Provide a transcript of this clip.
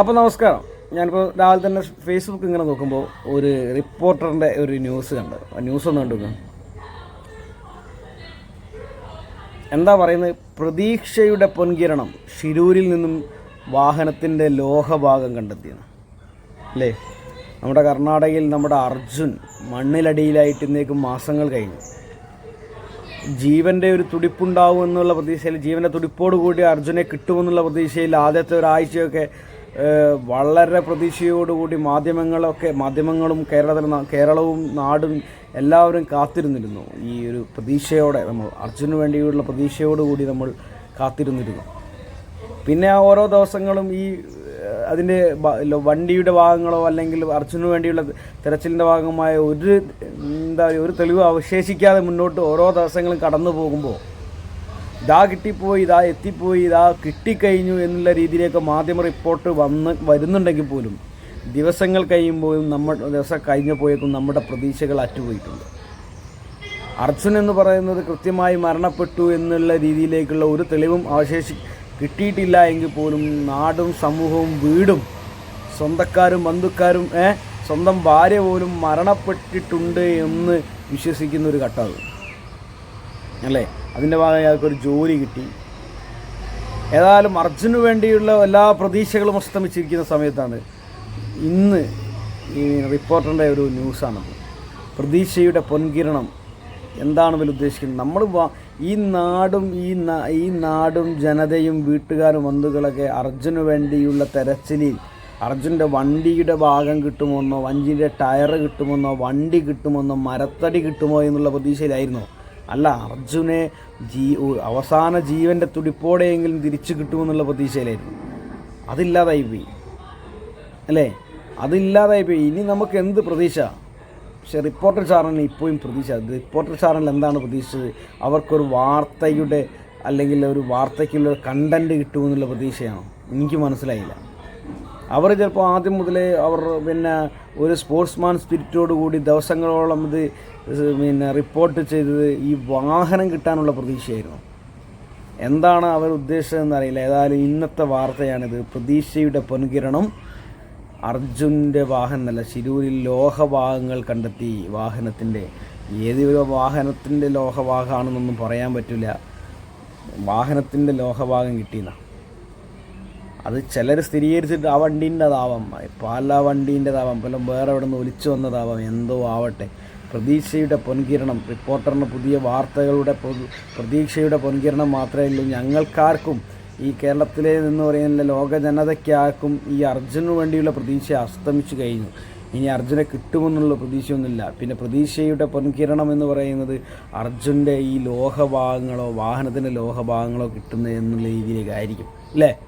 അപ്പോൾ നമസ്കാരം. ഞാനിപ്പോൾ രാവിലെ തന്നെ ഫേസ്ബുക്ക് ഇങ്ങനെ നോക്കുമ്പോൾ ഒരു റിപ്പോർട്ടറിന്റെ ഒരു ന്യൂസ് കണ്ട്. ന്യൂസ് ഒന്ന് കണ്ടു എന്താ പറയുന്നത്? പ്രതീക്ഷയുടെ പൊൻകിരണം ഷിരൂരിൽ നിന്നും വാഹനത്തിന്റെ ലോഹഭാഗം കണ്ടെത്തിയെന്ന്. അല്ലേ? നമ്മുടെ കർണാടകയിൽ നമ്മുടെ അർജുൻ മണ്ണിലടിയിലായിട്ട് ഇന്നേക്കും മാസങ്ങൾ കഴിഞ്ഞു. ജീവന്റെ ഒരു തുടിപ്പുണ്ടാവും എന്നുള്ള പ്രതീക്ഷയിൽ ജീവന്റെ തുടിപ്പോട് കൂടി അർജുനെ കിട്ടുമെന്നുള്ള പ്രതീക്ഷയിൽ ആദ്യത്തെ ഒരാഴ്ചയൊക്കെ വളരെ പ്രതീക്ഷയോടുകൂടി മാധ്യമങ്ങളൊക്കെ മാധ്യമങ്ങളും കേരളത്തിൽ കേരളവും നാടും എല്ലാവരും കാത്തിരുന്നിരുന്നു. ഈ ഒരു പ്രതീക്ഷയോടെ നമ്മൾ അർജുന് വേണ്ടിയുള്ള പ്രതീക്ഷയോടുകൂടി നമ്മൾ കാത്തിരുന്നിരുന്നു. പിന്നെ ഓരോ ദിവസങ്ങളും ഈ അതിന്റെ വണ്ടിയുടെ ഭാഗങ്ങളോ അല്ലെങ്കിൽ അർജുന് വേണ്ടിയുള്ള തിരച്ചിലിന്റെ ഭാഗമായ ഒരു എന്താ ഒരു തെളിവ് അവശേഷിക്കാതെ മുന്നോട്ട് ഓരോ ദിവസങ്ങളും കടന്നു പോകുമ്പോൾ ഇതാ കിട്ടിപ്പോയി ഇതാ എത്തിപ്പോയി ഇതാ കിട്ടിക്കഴിഞ്ഞു എന്നുള്ള രീതിയിലേക്ക് മാധ്യമ റിപ്പോർട്ട് വന്ന് വരുന്നുണ്ടെങ്കിൽ പോലും ദിവസങ്ങൾ കഴിയുമ്പോഴും നമ്മൾ ദിവസം കഴിഞ്ഞു പോയേക്കും നമ്മുടെ പ്രതീക്ഷകൾ അറ്റുപോയിട്ടുണ്ട്. അർജുൻ എന്ന് പറയുന്നത് കൃത്യമായി മരണപ്പെട്ടു എന്നുള്ള രീതിയിലേക്കുള്ള ഒരു തെളിവും അവശേഷി കിട്ടിയിട്ടില്ല എങ്കിൽ പോലും നാടും സമൂഹവും വീടും സ്വന്തക്കാരും ബന്ധുക്കാരും സ്വന്തം ഭാര്യ പോലും മരണപ്പെട്ടിട്ടുണ്ട് എന്ന് വിശ്വസിക്കുന്ന ഒരു ഘട്ടമാണ് അല്ലേ? അതിന്റെ ഭാഗമായി അയാൾക്കൊരു ജോലി കിട്ടി. ഏതായാലും അർജുന് വേണ്ടിയുള്ള എല്ലാ പ്രതീക്ഷകളും അസ്തമിച്ചിരിക്കുന്ന സമയത്താണ് ഇന്ന് ഈ റിപ്പോർട്ടറിന്റെ ഒരു ന്യൂസാണത്. പ്രതീക്ഷയുടെ പൊൻകിരണം എന്താണ് ഇവർ ഉദ്ദേശിക്കുന്നത്? നമ്മൾ ഈ നാടും ഈ ഈ നാടും ജനതയും വീട്ടുകാരും ബന്ധുക്കളൊക്കെ അർജുന് വേണ്ടിയുള്ള തെരച്ചിലിൽ അർജുന്റെ വണ്ടിയുടെ ഭാഗം കിട്ടുമെന്നോ വഞ്ചിന്റെ ടയർ കിട്ടുമെന്നോ വണ്ടി കിട്ടുമെന്നോ മരത്തടി കിട്ടുമോ എന്നുള്ള പ്രതീക്ഷയിലായിരുന്നു. അല്ല അർജുനെ ജീ അവസാന ജീവന്റെ തുടിപ്പോടെയെങ്കിലും തിരിച്ചു കിട്ടുമെന്നുള്ള പ്രതീക്ഷയിലായിരുന്നു. അതില്ലാതായി പോയി. അല്ലേ? അതില്ലാതായി പോയി. ഇനി നമുക്ക് എന്ത് പ്രതീക്ഷ? പക്ഷേ റിപ്പോർട്ടർ ചാനലിന് ഇപ്പോഴും പ്രതീക്ഷ. റിപ്പോർട്ടർ ചാനൽ എന്താണ് പ്രതീക്ഷിച്ചത് അവർക്കൊരു വാർത്തയുടെ അല്ലെങ്കിൽ ഒരു വാർത്തയ്ക്കുള്ള കണ്ടന്റ് കിട്ടുമെന്നുള്ള പ്രതീക്ഷയാണ്? എനിക്ക് മനസ്സിലായില്ല. അവർ ചിലപ്പോൾ ആദ്യം മുതലേ അവർ പിന്നെ ഒരു സ്പോർട്സ്മാൻ സ്പിരിറ്റോട് കൂടി ദിവസങ്ങളോളം ഇത് പിന്നെ റിപ്പോർട്ട് ചെയ്തത് ഈ വാഹനം കിട്ടാനുള്ള പ്രതീക്ഷയായിരുന്നു. എന്താണ് അവർ ഉദ്ദേശിച്ചതെന്ന് അറിയില്ല. ഏതായാലും ഇന്നത്തെ വാർത്തയാണിത്. പ്രതീക്ഷയുടെ പൊൻകിരണം അർജുന്റെ വാഹനം എന്നല്ല ശിരൂരിൽ ലോഹഭാഗങ്ങൾ കണ്ടെത്തി വാഹനത്തിന്റെ. ഏത് വാഹനത്തിന്റെ ലോഹഭാഗമാണെന്നൊന്നും പറയാൻ പറ്റില്ല. വാഹനത്തിന്റെ ലോഹഭാഗം കിട്ടിയെന്ന അത് ചിലർ സ്ഥിരീകരിച്ചിട്ട് ആ വണ്ടീന്റെതാവാം. പല വണ്ടീന്റെതാവാം. പല വേറെ എവിടെ നിന്ന് ഒലിച്ചു വന്നതാവാം. എന്തോ ആവട്ടെ. പ്രതീക്ഷയുടെ പൊൻകിരണം. റിപ്പോർട്ടറിന് പുതിയ വാർത്തകളുടെ പ്രതീക്ഷയുടെ പൊൻകിരണം മാത്രമേ ഉള്ളൂ. ഞങ്ങൾക്കാർക്കും ഈ കേരളത്തിലെ എന്ന് പറയുന്ന ലോക ജനതയ്ക്കാർക്കും ഈ അർജുനു വേണ്ടിയുള്ള പ്രതീക്ഷ അസ്തമിച്ചു കഴിഞ്ഞു. ഇനി അർജുനെ കിട്ടുമെന്നുള്ള പ്രതീക്ഷയൊന്നുമില്ല. പിന്നെ പ്രതീക്ഷയുടെ പൊൻകിരണം എന്ന് പറയുന്നത് അർജുന്റെ ഈ ലോഹഭാഗങ്ങളോ വാഹനത്തിന്റെ ലോഹഭാഗങ്ങളോ കിട്ടുന്നത് എന്നുള്ള രീതിയിലേക്കായിരിക്കും. അല്ലേ?